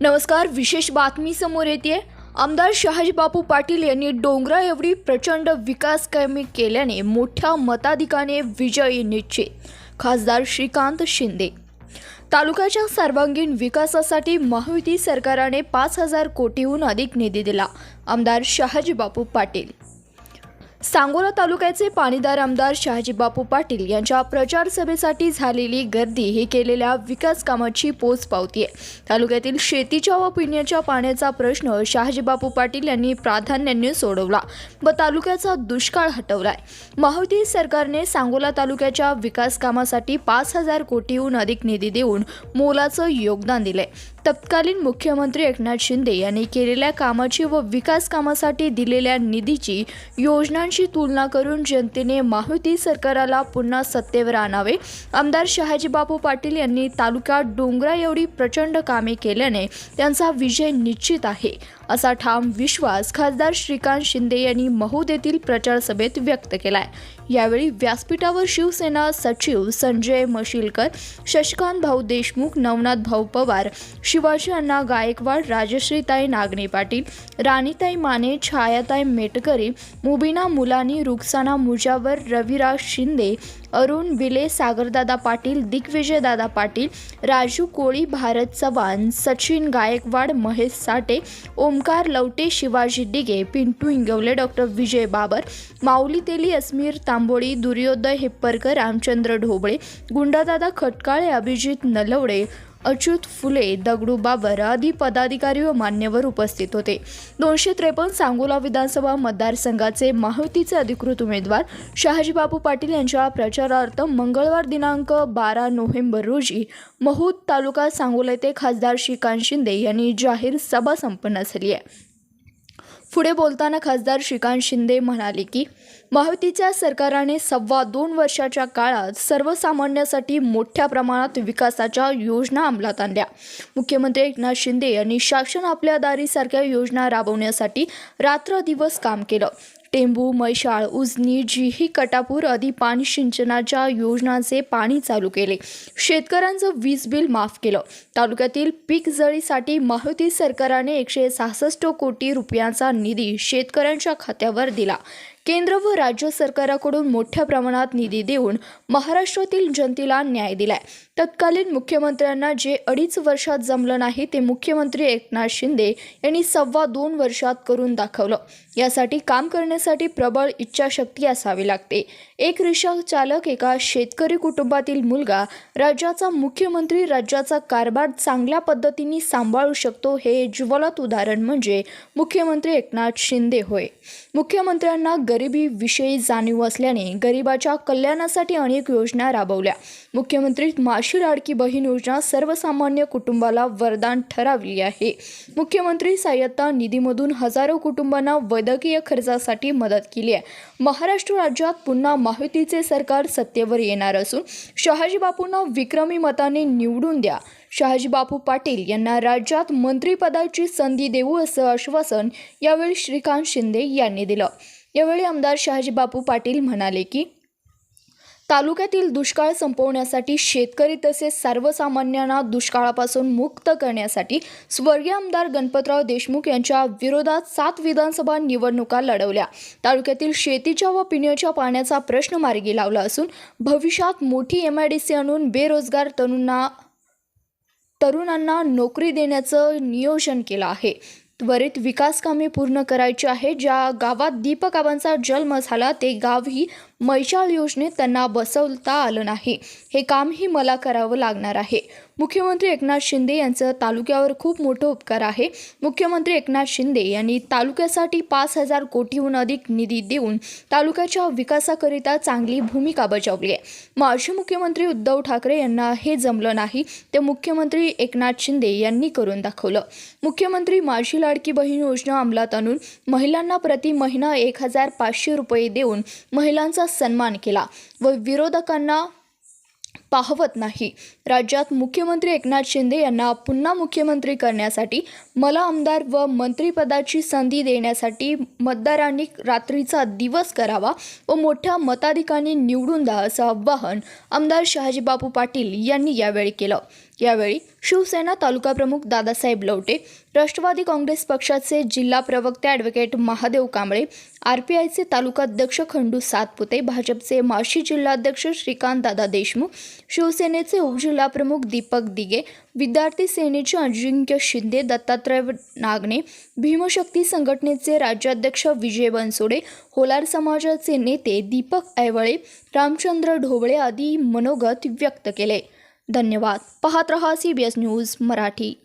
नमस्कार विशेष बातमी समोर येते आमदार शहाजीबापू पाटील यांनी डोंगरा एवढी प्रचंड विकास कामे केल्याने मोठ्या मताधिकाने विजयी निश्चित. खासदार श्रीकांत शिंदे. तालुक्याच्या सर्वांगीण विकासासाठी महायुती सरकाराने पाच हजार कोटीहून अधिक निधी दिला आमदार शहाजीबापू पाटील. सांगोला तालुक्याचे पाणीदार आमदार शहाजी बापू पाटील यांच्या प्रचार सभेसाठी झालेली गर्दी ही केलेल्या विकास कामाची पोच पावती आहे तालुक्यातील शेतीच्या व पिण्याच्या पाण्याचा प्रश्न शहाजी बापू पाटील यांनी प्राधान्याने सोडवला व तालुक्याचा दुष्काळ हटवलाय. महायुती सरकारने सांगोला तालुक्याच्या विकास कामासाठी पाच हजार कोटीहून अधिक निधी देऊन मोलाचं योगदान दिलंय. तत्कालीन मुख्यमंत्री एकनाथ शिंदे यांनी केलेल्या कामाची व विकास कामासाठी दिलेल्या निधीची योजनांशी तुलना करून जनतेने माहिती सरकारला पुन्हा सत्तेवर आणावे. आमदार शहाजीबाबू पाटील यांनी तालुक्यात डोंगरा एवढी प्रचंड कामे केल्याने त्यांचा विजय निश्चित आहे असा ठाम विश्वास खासदार श्रीकांत शिंदे यांनी महूद येथील प्रचार सभेत व्यक्त केलाय. यावेळी व्यासपीठावर शिवसेना सचिव संजय मशिलकर शशिकांत भाऊ देशमुख नवनाथ भाऊ पवार शिवाजी अण्णा गायकवाड राजश्रीताई नागणे पाटील राणीताई माने छायाताई मेटकरी मुबिना मुलानी रुखसाना मुजावर रविराज शिंदे अरुण विले सागरदादा पाटील दिग्विजयदादा पाटील राजू कोळी भारत चव्हाण सचिन गायकवाड महेश साठे ओमकार लवटे शिवाजी डिगे पिंटू इंगवले डॉक्टर विजय बाबर माऊली तेली अस्मीर तांबोळी दुर्योदय हेप्परकर रामचंद्र ढोबळे गुंडादादा खटकाळे अभिजित नलवडे अच्युत फुले दगडू बाबर आदी पदाधिकारी व मान्यवर उपस्थित होते. दोनशे त्रेपन्न सांगोला विधानसभा मतदारसंघाचे महायुतीचे अधिकृत उमेदवार शहाजीबाबू पाटील यांच्या प्रचारार्थ मंगळवार दिनांक बारा नोव्हेंबर रोजी महूद तालुका सांगोला येथे खासदार श्रीकांत शिंदे यांनी जाहीर सभा संपन्न झाली आहे. पुढे बोलताना खासदार श्रीकांत शिंदे म्हणाले की महायुतीच्या सरकारने सव्वा दोन वर्षाच्या काळात सर्वसामान्यासाठी मोठ्या प्रमाणात विकासाच्या योजना अंमलात आणल्या. मुख्यमंत्री एकनाथ शिंदे यांनी शासन आपल्या दारीसारख्या योजना राबवण्यासाठी रात्रदिवस काम केलं. टेंबू मैशाळ उजनी जिही कटापूर आदी पाणी सिंचनाच्या योजनांचे पाणी चालू केले. शेतकऱ्यांचं वीज बिल माफ केलं. तालुक्यातील पीक जळीसाठी महायुती सरकारने एकशे सहासष्ट कोटी रुपयांचा निधी शेतकऱ्यांच्या खात्यावर दिला. केंद्र व राज्य सरकाराकडून मोठ्या प्रमाणात निधी देऊन महाराष्ट्रातील जनतेला न्याय दिलाय. तत्कालीन मुख्यमंत्र्यांना जे अडीच वर्षात जमलं नाही ते मुख्यमंत्री एकनाथ शिंदे यांनी सव्वा दोन वर्षात करून दाखवलं. यासाठी काम करण्यासाठी प्रबळ इच्छाशक्ती असावी लागते. एक रिक्षा चालक एका शेतकरी कुटुंबातील मुलगा राज्याचा मुख्यमंत्री राज्याचा कारभार चांगल्या पद्धतीने सांभाळू शकतो हे ज्वलत उदाहरण म्हणजे मुख्यमंत्री एकनाथ शिंदे होय. मुख्यमंत्र्यांना गरिबीविषयी जाणीव असल्याने गरिबाच्या कल्याणासाठी अनेक योजना राबवल्या. मुख्यमंत्री माशी लाडकी बहीण योजना सर्वसामान्य कुटुंबाला वरदान ठरावली आहे. मुख्यमंत्री सहाय्यता निधीमधून हजारो कुटुंबांना वैद्यकीय खर्चासाठी मदत केली आहे. महाराष्ट्र राज्यात पुन्हा माहितीचे सरकार सत्तेवर येणार असून शहाजी बापूंना विक्रमी मताने निवडून द्या. शहाजी बापू पाटील यांना राज्यात मंत्रिपदाची संधी देऊ असं आश्वासन यावेळी श्रीकांत शिंदे यांनी दिलं. यावेळी आमदार शहाजीबापू पाटील म्हणाले की तालुक्यातील दुष्काळ संपवण्यासाठी शेतकरी तसेच सर्वसामान्यांना दुष्काळापासून मुक्त करण्यासाठी स्वर्गीय आमदार गणपतराव देशमुख यांच्या विरोधात सात विधानसभा निवडणुका लढवल्या. तालुक्यातील शेतीच्या व पिण्याच्या पाण्याचा प्रश्न मार्गी लावला असून भविष्यात मोठी एम आय डी सी आणून बेरोजगार तरुणांना तरुणांना नोकरी देण्याचं नियोजन केलं आहे. त्वरित विकास कामे पूर्ण करायची आहे. ज्या गावात दीपकाबांचा जन्म झाला ते गावही मैशाळ योजनेत त्यांना बसवता आलं नाही. हे कामही मला करावं लागणार आहे. मुख्यमंत्री एकनाथ शिंदे यांचं तालुक्यावर खूप मोठं उपकार आहे. मुख्यमंत्री एकनाथ शिंदे यांनी तालुक्यासाठी पाच हजार कोटीहून अधिक निधी देऊन तालुक्याच्या विकासाकरिता चांगली भूमिका बजावली आहे. माजी मुख्यमंत्री उद्धव ठाकरे यांना हे जमलं नाही ते मुख्यमंत्री एकनाथ शिंदे यांनी करून दाखवलं. मुख्यमंत्री माझी लाडकी बहीण योजना अंमलात आणून महिलांना प्रति महिना एक हजार पाचशे रुपये देऊन महिलांचा सन्मान केला व विरोधकांना पाहवत नाही. राज्यात मुख्यमंत्री एकनाथ शिंदे यांना पुन्हा मुख्यमंत्री करण्यासाठी मला आमदार व मंत्रिपदाची संधी देण्यासाठी मतदारांनी रात्रीचा दिवस करावा व मोठ्या मताधिकाने निवडून द्या असं आवाहन आमदार शहाजीबापू पाटील यांनी यावेळी केलं. यावेळी शिवसेना तालुका प्रमुख दादासाहेब लवटे राष्ट्रवादी काँग्रेस पक्षाचे जिल्हा प्रवक्ते advocate Mahadev Kamble R P आयचे तालुकाध्यक्ष खंडू सातपुते भाजपचे माशी जिल्हाध्यक्ष श्रीकांत दादा देशमुख शिवसेनेचे उपजिल्हाप्रमुख दीपक दिगे विद्यार्थी सेनेचे अजिंक्य शिंदे दत्तात्रय नागणे भीमशक्ती संघटनेचे राज्याध्यक्ष विजय बनसोडे होलार समाजाचे नेते दीपक ऐवळे रामचंद्र ढोबळे आदी मनोगत व्यक्त केले. धन्यवाद. पाहत रहा C B S news Marathi.